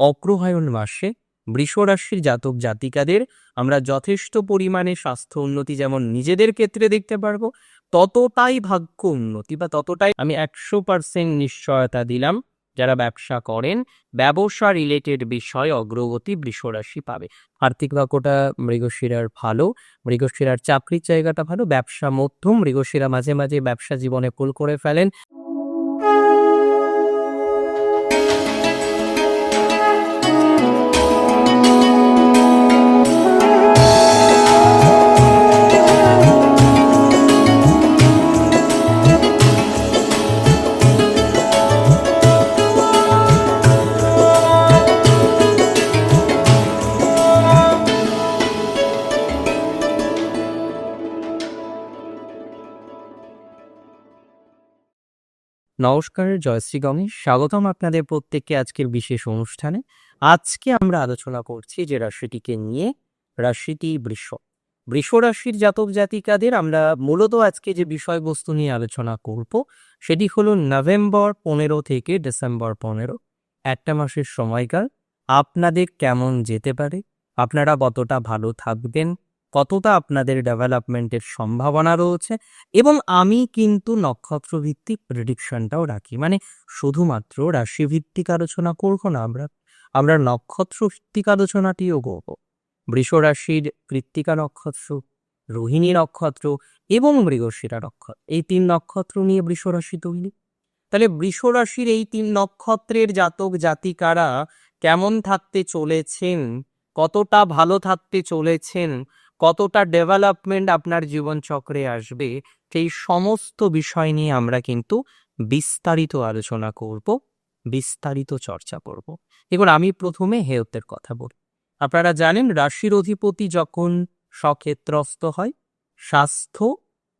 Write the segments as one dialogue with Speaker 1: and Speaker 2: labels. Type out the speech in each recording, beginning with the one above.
Speaker 1: অগ্রহায়ণ মাসে বৃষ রাশির জাতক জাতিকাদের আমরা যথেষ্ট পরিমাণে স্বাস্থ্য উন্নতি যেমন নিজেদের ক্ষেত্রে দেখতে পারব, ততটাই ভাগ্য উন্নতি বা ততটাই আমি একশো পার্সেন্ট নিশ্চয়তা দিলাম যারা ব্যবসা করেন, ব্যবসা রিলেটেড বিষয় অগ্রগতি বৃষরাশি পাবে। আর্থিক ভাগ্যটা মৃগশিরার ভালো, মৃগশিরার চাকরির জায়গাটা ভালো, ব্যবসা মধ্যম, মৃগশিরা মাঝে মাঝে ব্যবসা জীবনে ভুল করে ফেলেন। নমস্কার জয়শ্রী গণেশ স্বাগতম আপনাদের প্রত্যেককে আজকের বিশেষ অনুষ্ঠানে। আজকে আমরা আলোচনা করছি যে রাশিটিকে নিয়ে রাশিটি বৃষ। বৃষ রাশির জাতক জাতিকাদের আমরা মূলত আজকে যে বিষয়বস্তু নিয়ে আলোচনা করব, সেটি হলো নভেম্বর পনেরো থেকে ডিসেম্বর পনেরো। একটা মাসের সময়কাল। আপনাদের কেমন যেতে পারে? আপনারা কতটা ভালো থাকবেন? কতটা আপনাদের ডেভেলপমেন্টের সম্ভাবনা রয়েছে এবং আমি কিন্তু নক্ষত্র ভিত্তিক প্রেডিকশনটাও রাখি। মানে শুধুমাত্র রাশি ভিত্তিক আলোচনা করব না, আমরা আমরা নক্ষত্র ভিত্তিক আলোচনাটিও করব। বৃষ রাশির কৃত্তিকা নক্ষত্র, রোহিণী নক্ষত্র এবং মৃগশিরা নক্ষত্র, এই তিন নক্ষত্র নিয়ে বৃষ রাশি তৈরি। তাহলে বৃষ রাশির এই তিন নক্ষত্রের জাতক জাতিকারা কেমন থাকতে চলেছেন, কতটা ভালো থাকতে চলেছেন কতটা ডেভেলপমেন্ট আপনার জীবনচক্রে আসবে, সেই সমস্ত বিষয় নিয়ে আমরা কিন্তু বিস্তারিত আলোচনা করব, বিস্তারিত চর্চা করব। এবার আমি প্রথমে হেলথের কথা বলি। আপনারা জানেন, রাশির অধিপতি যখন সক্ষেত্রস্থ হয়, স্বাস্থ্য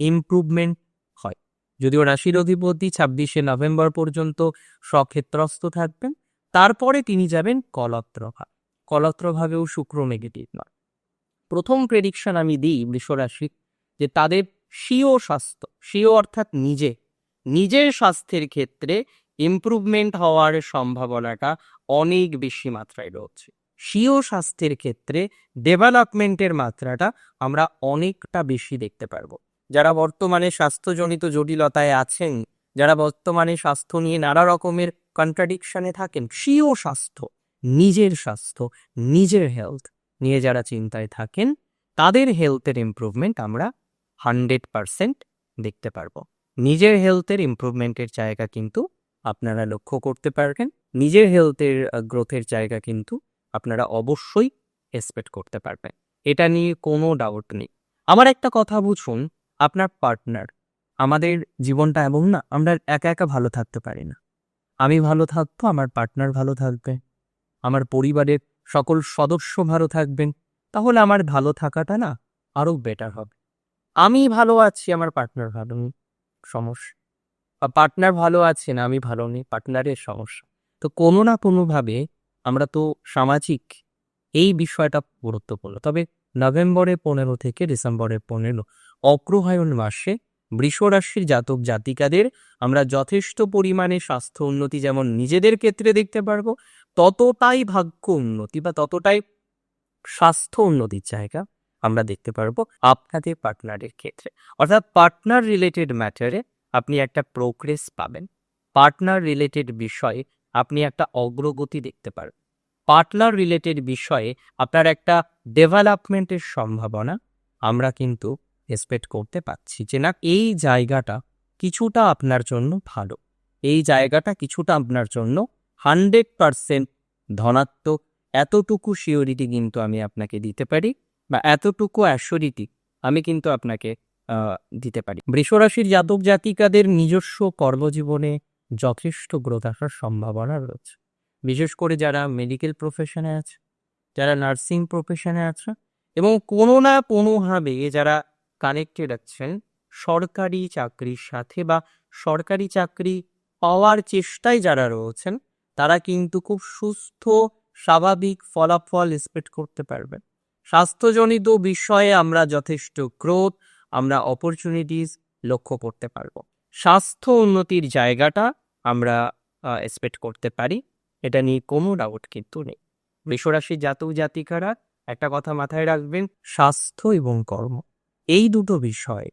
Speaker 1: ইমপ্রুভমেন্ট হয়। যদিও রাশির অধিপতি ছাব্বিশে নভেম্বর পর্যন্ত সক্ষেত্রস্থ থাকবেন, তারপরে তিনি যাবেন কলত্রভাব কলত্রভাবেও শুক্র নেগেটিভ নয়। প্রথম প্রেডিকশন আমি দিই বৃষরাশি, যে তাদের স্বীয় স্বাস্থ্য, স্বীয় অর্থাৎ নিজে, নিজের স্বাস্থ্যের ক্ষেত্রে ইমপ্রুভমেন্ট হওয়ার সম্ভাবনাটা অনেক বেশি মাত্রায় রয়েছে। স্বীয় স্বাস্থ্যের ক্ষেত্রে ডেভেলপমেন্টের মাত্রাটা আমরা অনেকটা বেশি দেখতে পারব। যারা বর্তমানে স্বাস্থ্যজনিত জটিলতায় আছেন, যারা বর্তমানে স্বাস্থ্য নিয়ে নানা রকমের কন্ট্রাডিকশনে থাকেন, স্বীয় স্বাস্থ্য, নিজের স্বাস্থ্য, নিজের হেলথ নিয়ে যারা চিন্তায় থাকেন, তাদের হেলথের ইমপ্রুভমেন্ট আমরা হান্ড্রেড পারসেন্ট দেখতে পারব। নিজের হেলথের ইমপ্রুভমেন্টের জায়গা কিন্তু আপনারা লক্ষ্য করতে পারবেন। নিজের হেলথের গ্রোথের জায়গা কিন্তু আপনারা অবশ্যই এক্সপেক্ট করতে পারবেন। এটা নিয়ে কোনো ডাউট নেই। আমার একটা কথা বুঝুন, আপনার পার্টনার আমাদের জীবনটা এমন না, আমরা একা একা ভালো থাকতে পারি না। আমি ভালো থাকব, আমার পার্টনার ভালো থাকবে, আমার পরিবারের সকল সদস্য ভালো থাকবেন, তাহলে আমার ভালো থাকাটা না আরও বেটার হবে। আমি ভালো আছি, আমার পার্টনার ভালো নেই, সমস্যা। বা পার্টনার ভালো আছে না আমি ভালো নেই পার্টনারের সমস্যা। তো কোনো না কোনোভাবে আমরা তো সামাজিক এই বিষয়টা গুরুত্বপূর্ণ। তবে নভেম্বরে পনেরো থেকে ডিসেম্বরের পনেরো অগ্রহায়ণ মাসে বৃষ রাশির জাতক জাতিকাদের আমরা যথেষ্ট পরিমাণে স্বাস্থ্য উন্নতি যেমন নিজেদের ক্ষেত্রে দেখতে পারব ততটাই ভাগ্য উন্নতি বা ততটাই স্বাস্থ্য উন্নতির জায়গা আমরা দেখতে পারব আপনাদের পার্টনারের ক্ষেত্রে। অর্থাৎ পার্টনার রিলেটেড ম্যাটারে আপনি একটা প্রোগ্রেস পাবেন। পার্টনার রিলেটেড বিষয়ে আপনি একটা অগ্রগতি দেখতে পারবেন পার্টনার রিলেটেড বিষয়ে আপনার একটা ডেভেলপমেন্টের সম্ভাবনা আমরা কিন্তু এক্সপেক্ট করতে পারছি যে না, এই জায়গাটা কিছুটা আপনার জন্য ভালো। এই জায়গাটা কিছুটা আপনার জন্য হান্ড্রেড পারসেন্ট ধনাত্মক, এতটুকু শিওরিটি কিন্তু আমি আপনাকে দিতে পারি বা এতটুকু অ্যাসিওরিটি আমি কিন্তু আপনাকে দিতে পারি। বৃষরাশির জাতক জাতিকাদের নিজস্ব কর্মজীবনে যথেষ্ট গ্রোথ আসার সম্ভাবনা রয়েছে। বিশেষ করে যারা মেডিকেল প্রফেশনে আছে, যারা নার্সিং প্রফেশনে আছে এবং কোনো না কোনোভাবে যারা কানেক্টেড আছেন, সরকারি চাকরির সাথে বা সরকারি চাকরি পাওয়ার চেষ্টায় যারা রয়েছেন তারা কিন্তু খুব সুস্থ, স্বাভাবিক ফলাফল এক্সপেক্ট করতে পারবেন স্বাস্থ্যজনিত বিষয়ে আমরা যথেষ্ট গ্রোথ আমরা অপরচুনিটিস লক্ষ্য করতে পারব। স্বাস্থ্য উন্নতির জায়গাটা আমরা এক্সপেক্ট করতে পারি। এটা নিয়ে কোনো ডাউট কিন্তু নেই। বৃষরাশির জাতক জাতিকারা একটা কথা মাথায় রাখবেন, স্বাস্থ্য এবং কর্ম, এই দুটো বিষয়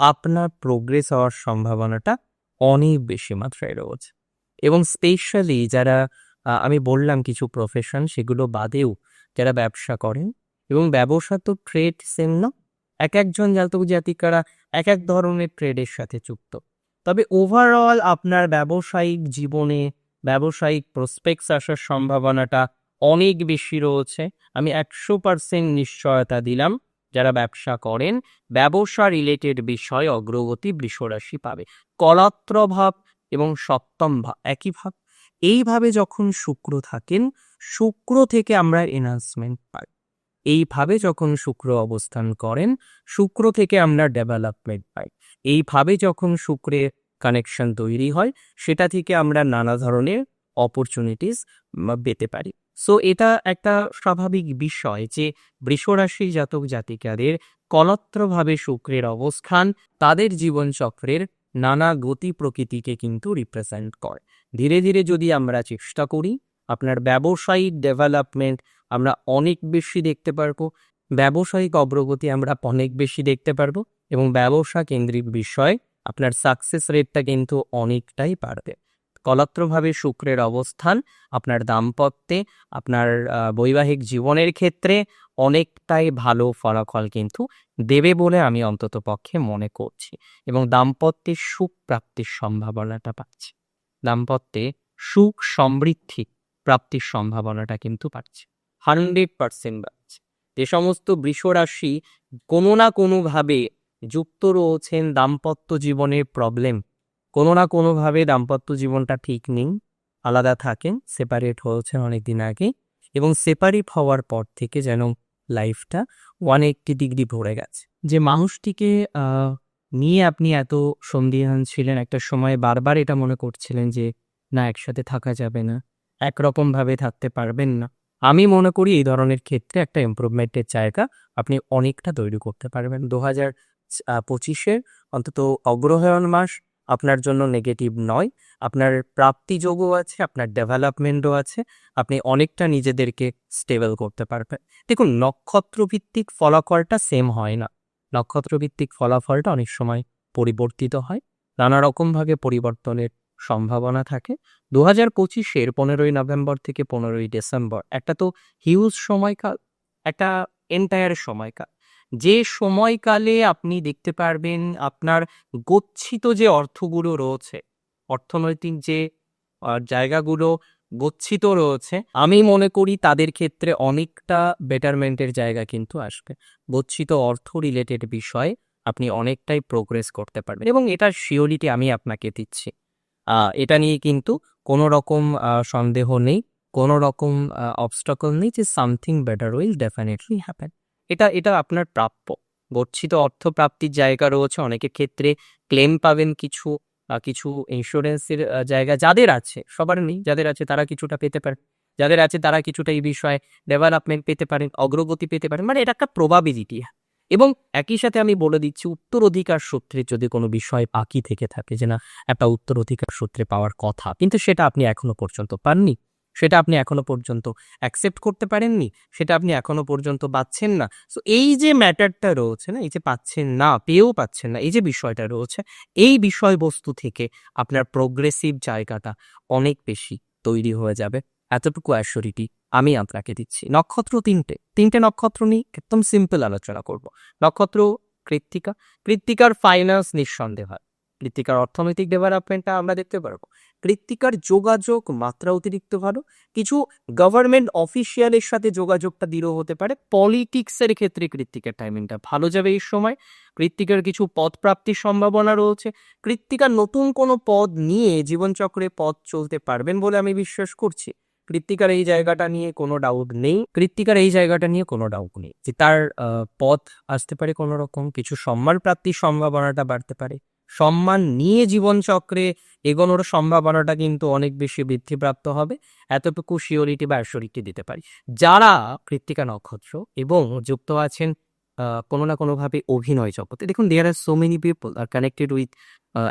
Speaker 1: আপনার প্রোগ্রেস হওয়ার সম্ভাবনাটা অনেক বেশি মাত্রায় রয়েছে। এবং স্পেশালি যারা আমি বললাম কিছু প্রফেশন সেগুলো বাদেও যারা ব্যবসা করেন এবং ব্যবসা তো ট্রেড সেম না, এক একজন জাতক জাতিকারা এক এক ধরনের ট্রেডের সাথে যুক্ত। তবে ওভারঅল আপনার ব্যবসায়িক জীবনে, ব্যবসায়িক প্রসপেক্টস আসার সম্ভাবনাটা অনেক বেশি রয়েছে। আমি একশো পার্সেন্ট নিশ্চয়তা দিলাম যারা ব্যবসা করেন, ব্যবসা রিলেটেড বিষয় অগ্রগতি বৃষরাশি পাবে। কলাত্র ভাব এবং সপ্তম ভাব একই ভাব। এইভাবে যখন শুক্র থাকেন, শুক্র থেকে আমরা এনহান্সমেন্ট পাই। এইভাবে যখন শুক্র অবস্থান করেন, শুক্র থেকে আমরা ডেভেলপমেন্ট পাই। এইভাবে যখন শুক্রের কানেকশন তৈরি হয়, সেটা থেকে আমরা নানা ধরনের অপরচুনিটিস পেতে পারি। সো এটা একটা স্বাভাবিক বিষয় যে বৃষরাশি জাতক জাতিকাদের কলত্রভাবে শুক্রের অবস্থান, তাদের জীবনচক্রের নানা গতি প্রকৃতিকে কিন্তু রিপ্রেজেন্ট করে। ধীরে ধীরে যদি আমরা চেষ্টা করি, আপনার ব্যবসায়িক ডেভেলপমেন্ট আমরা অনেক বেশি দেখতে পারব, ব্যবসায়িক অগ্রগতি আমরা অনেক বেশি দেখতে পারব এবং ব্যবসা কেন্দ্রিক বিষয় আপনার সাকসেস রেটটা কিন্তু অনেকটাই বাড়বে। কলাত্রভাবে শুক্রের অবস্থান, আপনার দাম্পত্যে, আপনার বৈবাহিক জীবনের ক্ষেত্রে অনেকটাই ভালো ফলাফল কিন্তু দেবে বলে আমি অন্তত পক্ষে মনে করছি এবং দাম্পত্যে সুখ প্রাপ্তির সম্ভাবনাটা পাচ্ছি। দাম্পত্যে সুখ সমৃদ্ধি প্রাপ্তির সম্ভাবনাটা কিন্তু পাচ্ছে। হান্ড্রেড পার্সেন্ট পাচ্ছে। যে সমস্ত বৃষরাশি কোনো না কোনোভাবে যুক্ত রয়েছেন দাম্পত্য জীবনের প্রবলেম কোনো না কোনোভাবে দাম্পত্য জীবনটা ঠিক নেই, আলাদা থাকেন সেপারেট হয়েছেন অনেকদিন আগে এবং সেপারেট হওয়ার পর থেকে যেন লাইফটা ওয়ান এইট্টি ডিগ্রি ভরে গেছে। যে মানুষটিকে নিয়ে আপনি এত সন্দিহান ছিলেন একটা সময় বারবার এটা মনে করছিলেন যে, না, একসাথে থাকা যাবে না, একরকমভাবে থাকতে পারবেন না। আমি মনে করি এই ধরনের ক্ষেত্রে একটা ইমপ্রুভমেন্টের জায়গা আপনি অনেকটা তৈরি করতে পারবেন। দু হাজার পঁচিশের অন্তত অগ্রহায়ণ মাস আপনার জন্য নেগেটিভ নয়। আপনার প্রাপ্তিযোগও আছে, আপনার ডেভেলপমেন্টও আছে। আপনি অনেকটা নিজেদেরকে স্টেবল করতে পারবেন। দেখুন, নক্ষত্রভিত্তিক ফলাফলটা সেম হয় না। নক্ষত্রভিত্তিক ফলাফলটা অনেক সময় পরিবর্তিত হয়। নানা রকমভাবে পরিবর্তনের সম্ভাবনা থাকে। দু হাজার পঁচিশের পনেরোই নভেম্বর থেকে পনেরোই ডিসেম্বর, একটা তো হিউজ সময়কাল, একটা এন্টায়ার সময়কাল। যে সময়কালে আপনি দেখতে পারবেন আপনার গচ্ছিত যে অর্থগুলো রয়েছে, অর্থনৈতিক যে জায়গাগুলো গচ্ছিত রয়েছে, আমি মনে করি তাদের ক্ষেত্রে অনেকটা বেটারমেন্টের জায়গা কিন্তু আসবে। গচ্ছিত অর্থ রিলেটেড বিষয়ে আপনি অনেকটাই প্রোগ্রেস করতে পারবেন এবং এটার শিওরিটি আমি আপনাকে দিচ্ছি। এটা নিয়ে কিন্তু কোনো রকম সন্দেহ নেই, কোনো রকম অবস্টাকল নেই যে something better will definitely happen এটা এটা আপনার প্রাপ্য। গচ্ছিত অর্থ প্রাপ্তির জায়গা রয়েছে, অনেকের ক্ষেত্রে ক্লেম পাবেন কিছু কিছু ইন্স্যুরেন্সের জায়গা যাদের আছে, সবার নেই, যাদের আছে তারা কিছুটা পেতে পারেন। যাদের আছে তারা কিছুটা এই বিষয়ে ডেভেলপমেন্ট পেতে পারেন, অগ্রগতি পেতে পারেন মানে এটা একটা প্রবাবিলিটি এবং একই সাথে আমি বলে দিচ্ছি, উত্তরাধিকার সূত্রে যদি কোনো বিষয় বাকি থেকে থাকে যে না, একটা উত্তরাধিকার সূত্রে পাওয়ার কথা, কিন্তু সেটা আপনি এখনও পর্যন্ত পাননি সেটা আপনি এখনও পর্যন্ত অ্যাকসেপ্ট করতে পারেননি, সেটা আপনি এখনও পর্যন্ত পাচ্ছেন না। সো এই যে ম্যাটারটা রয়েছে না, এই যে পাচ্ছেন না, পেয়েও পাচ্ছেন না, এই যে বিষয়টা রয়েছে, এই বিষয়বস্তু থেকে আপনার প্রোগ্রেসিভ জায়গাটা অনেক বেশি তৈরি হয়ে যাবে। এতটুকু অ্যাসিওরিটি আমি আপনাকে দিচ্ছি। নক্ষত্র তিনটে। তিনটে নক্ষত্র নিয়ে একদম সিম্পল আলোচনা করব। নক্ষত্র, কৃত্তিকা। কৃত্তিকার ফাইন্যান্স নিঃসন্দেহ। হয় কৃত্তিকার অর্থনৈতিক ডেভেলপমেন্টটা আমরা দেখতে পারব। কৃত্তিকার যোগাযোগ মাত্রা অতিরিক্ত ভালো, কিছু গভর্নমেন্ট অফিসিয়ালের সাথে যোগাযোগটা দৃঢ় হতে পারে। পলিটিক্সের ক্ষেত্রে কৃত্তিকার টাইমিংটা ভালো যাবে এই সময়। কৃত্তিকার কিছু পদ প্রাপ্তির সম্ভাবনা রয়েছে। কৃত্তিকার নতুন কোনো পদ নিয়ে জীবনচক্রে পথ চলতে পারবেন বলে আমি বিশ্বাস করছি। কৃত্তিকার এই জায়গাটা নিয়ে কোনো ডাউট নেই। কৃত্তিকার এই জায়গাটা নিয়ে কোনো ডাউট নেই যে তার পথ আসতে পারে কোনো রকম, কিছু সম্মান প্রাপ্তির সম্ভাবনাটা বাড়তে পারে। সম্মান নিয়ে জীবনচক্রে এগোনোর সম্ভাবনাটা কিন্তু অনেক বেশি বৃদ্ধিপ্রাপ্ত হবে। এতটুকু শিওরিটি বা অ্যাসিওরিটি দিতে পারি। যারা কৃত্তিকা নক্ষত্র এবং যুক্ত আছেন কোনো না কোনোভাবে অভিনয় জগতে, দেখুন there are so many people are connected with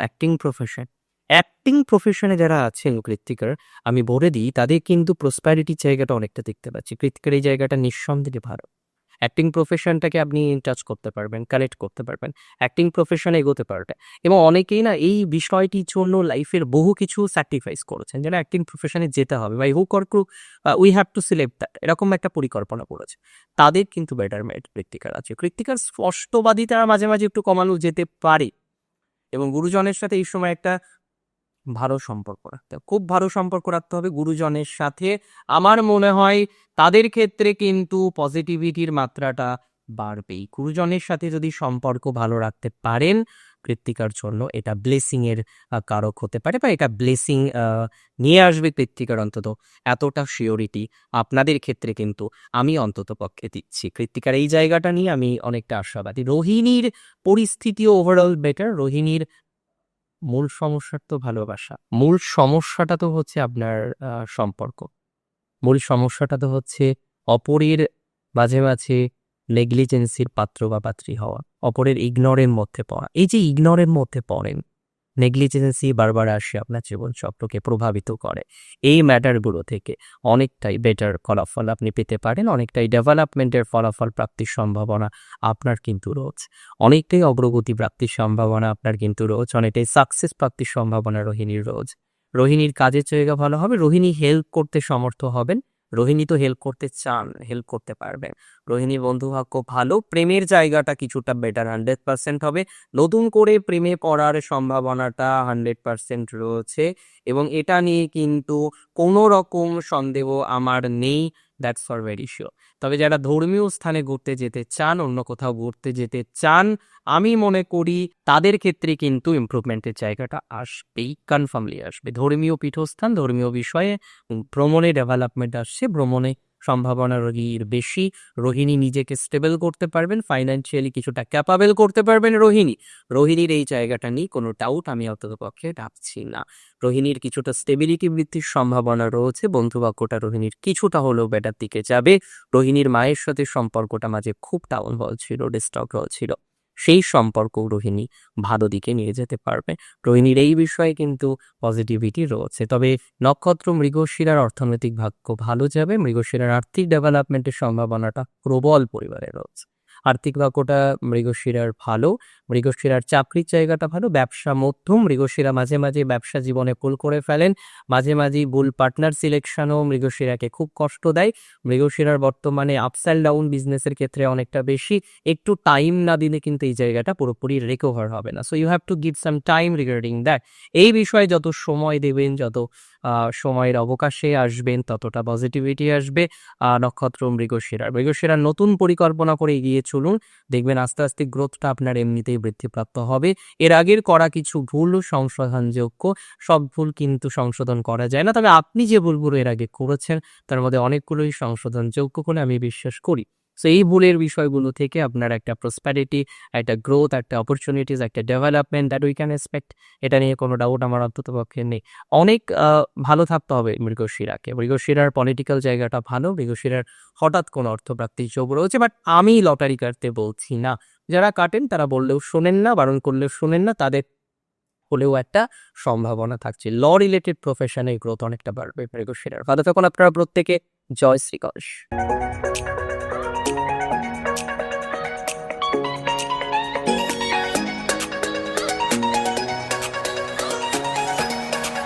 Speaker 1: acting profession acting প্রফেশনে যারা আছেন কৃত্তিকার, আমি বলে দিই, তাদের কিন্তু প্রসপ্যারিটির জায়গাটা অনেকটা দেখতে পাচ্ছি। কৃত্তিকার এই জায়গাটা নিঃসন্দেহে ভালো। অ্যাক্টিং প্রফেশনটাকে আপনি টাচ করতে পারবেন কানেক্ট করতে পারবেন অ্যাক্টিং প্রফেশনে এগোতে পারবে। এবং অনেকেই না এই বিষয়টির জন্য লাইফের বহু কিছু স্যাক্রিফাইস করেছেন যেন অ্যাক্টিং প্রফেশনে যেতে হবে। বা হু কর crew we have to select that এরকম একটা পরিকল্পনা করেছে। তাদের কিন্তু বেটার মেড কৃত্তিকার আছে। কৃত্তিকার স্পষ্টবাদী তারা মাঝে মাঝে একটু কমানো যেতে পারে। এবং গুরুজনের সাথে এই সময় একটা ভালো সম্পর্ক রাখতে হবে। খুব ভালো সম্পর্ক রাখতে হবে গুরুজনের সাথে। আমার মনে হয় তাদের ক্ষেত্রে কিন্তু পজিটিভিটির মাত্রাটা বাড়বেই। গুরুজনের সাথে যদি সম্পর্ক ভালো রাখতে পারেন, কৃত্তিকার জন্য এটা ব্লেসিং এর কারক হতে পারে বা এটা ব্লেসিং নিয়ে আসবে কৃত্তিকার অন্তত। এতটা শিওরিটি আপনাদের ক্ষেত্রে কিন্তু আমি অন্তত পক্ষে দিচ্ছি। কৃত্তিকার এই জায়গাটা নিয়ে আমি অনেকটা আশাবাদী। রোহিণীর পরিস্থিতিও ওভারঅল বেটার রোহিণীর মূল সমস্যার তো ভালোবাসা। মূল সমস্যাটা তো হচ্ছে আপনার সম্পর্ক। মূল সমস্যাটা তো হচ্ছে অপরের মাঝে মাঝে নেগলিজেন্সির পাত্র বা পাত্রী হওয়া, অপরের ইগনোরের মধ্যে পড়া। এই যে ইগনোরের মধ্যে পড়েন নেগলিজেন্সি বারবার আসে আপনার জীবন চক্রকে প্রভাবিত করে। এই ম্যাটারগুলো থেকে অনেকটাই বেটার ফলাফল আপনি পেতে পারেন, অনেকটাই ডেভেলপমেন্টের ফলাফল প্রাপ্তির সম্ভাবনা আপনার কিন্তু রোজ অনেকটাই অগ্রগতি প্রাপ্তির সম্ভাবনা আপনার কিন্তু রোজ অনেকটাই সাকসেস প্রাপ্তির সম্ভাবনা রোহিণীর রোজ রোহিণীর কাজের জায়গা ভালো হবে, রোহিণী হেল্প করতে সমর্থ হবেন। রোহিণী তো হেল্প করতে চান হেল্প করতে পারবেন বন্ধু ভাগ্য ভালো, প্রেমের জায়গাটা কিছুটা বেটার হান্ড্রেড পার্সেন্ট হবে। নতুন করে প্রেমে পড়ার সম্ভাবনাটা হান্ড্রেড পার্সেন্ট রয়েছে এবং এটা নিয়ে কিন্তু কোনো রকম সন্দেহ আমার নেই। দ্যাটস ফর ভেরি শিওর তবে যারা ধর্মীয় স্থানে ঘুরতে যেতে চান, অন্য কোথাও ঘুরতে যেতে চান, আমি মনে করি তাদের ক্ষেত্রে কিন্তু ইম্প্রুভমেন্টের জায়গাটা আসবেই কনফার্মলি আসবে। ধর্মীয় পীঠস্থান, ধর্মীয় বিষয়ে ভ্রমণে ডেভেলপমেন্ট আসছে, ভ্রমণে সম্ভাবনা রোগীর বেশি। রোহিণী নিজেকে স্টেবল করতে পারবেন ফাইন্যান্সিয়ালি কিছুটা ক্যাপাবেল করতে পারবেন রোহিণী। রোহিণীর এই জায়গাটা নিয়ে কোনো ডাউট আমি অন্তত পক্ষে ডাকছি না। রোহিণীর কিছুটা স্টেবিলিটি বৃদ্ধির সম্ভাবনা রয়েছে, বন্ধুবাক্যটা রোহিণীর কিছুটা হলেও বেটার দিকে যাবে। রোহিণীর মায়ের সাথে সম্পর্কটা মাঝে খুব টাউন ডাউন হয়েছিল ডিস্টার্ব হয়েছিল। সেই সম্পর্ক রোহিণী ভালো দিকে নিয়ে যেতে পারবে। রোহিণীর এই বিষয়ে কিন্তু পজিটিভিটি রয়েছে। তবে নক্ষত্র মৃগশিরার অর্থনৈতিক ভাগ্য ভালো যাবে। মৃগশিরার আর্থিক ডেভেলপমেন্টের সম্ভাবনাটা প্রবল পরিবারে রয়েছে। আর্থিক ভাগ্যটা মৃগশিরার ভালো, মৃগশিরার চাকরির জায়গাটা ভালো, ব্যবসা মধ্যম, মৃগশিরা মাঝে মাঝে ব্যবসা জীবনে ভুল করে ফেলেন, মাঝে মাঝে ভুল পার্টনার সিলেকশনও মৃগশিরাকে খুব কষ্ট দেয়, মৃগশিরার বর্তমানে আপস অ্যান্ড ডাউন বিজনেসের ক্ষেত্রে অনেকটা বেশি, একটু টাইম না দিলে কিন্তু এই জায়গাটা পুরোপুরি রিকভার হবে না। So you have to give some time regarding that এই বিষয়ে যত সময় দেবেন, যত সময়ের অবকাশে আসবেন, ততটা পজিটিভিটি আসবে নক্ষত্র মৃগশিরার মৃগশিরার নতুন পরিকল্পনা করে এগিয়ে চলুন, দেখবেন আস্তে আস্তে গ্রোথটা আপনার এমনিতেই বৃদ্ধিপ্রাপ্ত হবে। এর আগের করা কিছু ভুল, সংশোধনযোগ্য, সব ভুল কিন্তু সংশোধন করা যায় না। তবে আপনি যে ভুলগুলো এর আগে করেছেন, তার মধ্যে অনেকগুলোই সংশোধনযোগ্য বলে আমি বিশ্বাস করি। সো এই ভুলের বিষয়গুলো থেকে আপনার একটা প্রসপ্যারিটি একটা গ্রোথ একটা অপরচুনিটিস একটা development that we can expect এটা নিয়ে কোনো ডাউট আমার অন্তত পক্ষে নেই। অনেক ভালো থাকতে হবে মৃগশিরাকে। মৃগশিরার পলিটিক্যাল জায়গাটা ভালো, মৃগশিরার হঠাৎ কোনো অর্থপ্রাপ্তির যোগ রয়েছে বাট আমি লটারি কাটতে বলছি না। যারা কাটেন, তারা বললেও শোনেন না, বারণ করলেও শোনেন না, তাদের হলেও একটা সম্ভাবনা থাকছে। ল রিলেটেড প্রফেশনে গ্রোথ অনেকটা বাড়বে মৃগশিরার। ভালো থাকুন আপনারা প্রত্যেকে। জয় শ্রী গণেশ